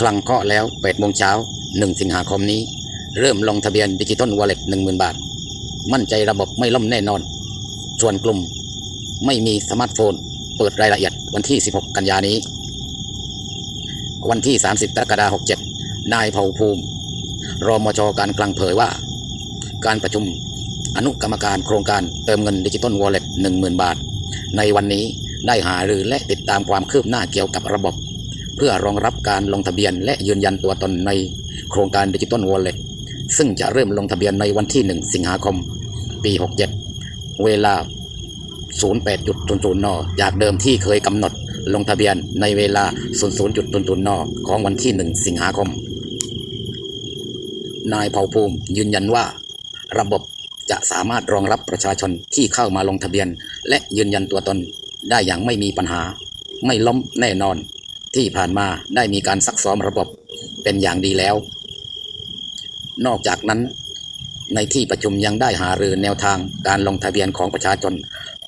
คลังเคาะแล้ว8โมงเช้า 1 สิงหาคมนี้ เริ่มลงทะเบียนดิจิตอลวอลเล็ต10,000 บาท มั่นใจระบบไม่ล่มแน่นอน ส่วนกลุ่มไม่มีสมาร์ทโฟน เปิดรายละเอียดวันที่ 16 กันยานี้ วันที่ 30กรกฎาคม67 นายเผ่าภูมิ รมชการกลางเผยว่า การประชุมอนุกรรมการโครงการเติมเงินดิจิตอลวอลเล็ต10,000 บาท ในวันนี้ได้หารือและติดตามความคืบหน้าเกี่ยวกับระบบ เพื่อรองรับการลงทะเบียนและยืนยันตัวตนในโครงการดิจิตอลวอลเล็ตซึ่งจะเริ่มลงทะเบียนในวันที่ 1 สิงหาคม ปี 67 เวลา 08.00นจากเดิมที่เคยกำหนดลงทะเบียนในเวลา 00.00นของวันที่ 1 สิงหาคม นายเผ่าภูมิยืนยันว่า ระบบจะสามารถรองรับประชาชนที่เข้ามาลงทะเบียน และยืนยันตัวตนได้อย่างไม่มีปัญหา ไม่ล้มแน่นอน ที่ผ่านมาได้มีการซักซ้อมระบบเป็นอย่างดีแล้ว นอกจากนั้น ในที่ประชุมยังได้หารือแนวทางการลงทะเบียนของประชาชน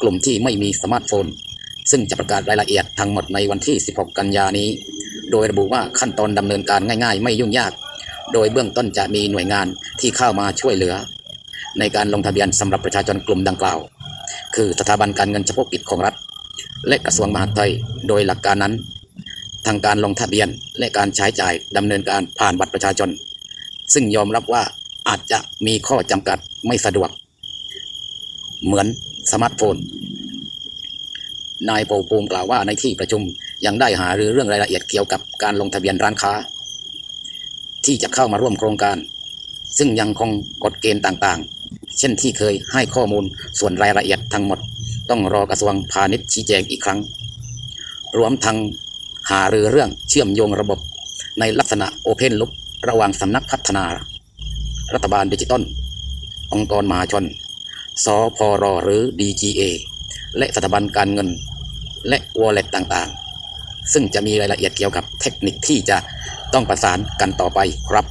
กลุ่มที่ไม่มีสมาร์ทโฟน ซึ่งจะประกาศรายละเอียดทั้งหมดในวันที่ 16 กันยานี้ โดยระบุว่าขั้นตอนดำเนินการง่ายๆ ไม่ยุ่งยาก โดยเบื้องต้นจะมีหน่วยงานที่เข้ามาช่วยเหลือ ในการลงทะเบียนสำหรับประชาชนกลุ่มดังกล่าว คือสถาบันการเงินเฉพาะกิจของรัฐ และกระทรวงมหาดไทย โดยหลักการนั้น ทางการลงทะเบียนและการใช้จ่ายดำเนินการผ่านบัตรประชาชน ซึ่งยอมรับว่าอาจจะมีข้อจำกัดไม่สะดวก เหมือนสมาร์ทโฟน นายโปภูมิกล่าวว่าในที่ประชุมยังได้หารือเรื่องรายละเอียดเกี่ยวกับการลงทะเบียนร้านค้า ที่จะเข้ามาร่วมโครงการ ซึ่งยังคงกฎเกณฑ์ต่างๆ เช่นที่เคยให้ข้อมูลส่วนรายละเอียดทั้งหมด ต้องรอกระทรวงพาณิชย์ชี้แจงอีกครั้ง รวมทั้ง หารือเรื่องเชื่อมโยงระบบ ในลักษณะโอเพนลุประหว่างสำนักพัฒนา รัฐบาลดิจิตอลองค์กรมหาชน สพรหรือ DGA และสถาบันการเงิน และวอลเล็ตต่างๆ ซึ่งจะมีรายละเอียดเกี่ยวกับเทคนิคที่จะต้องประสานกันต่อไปครับ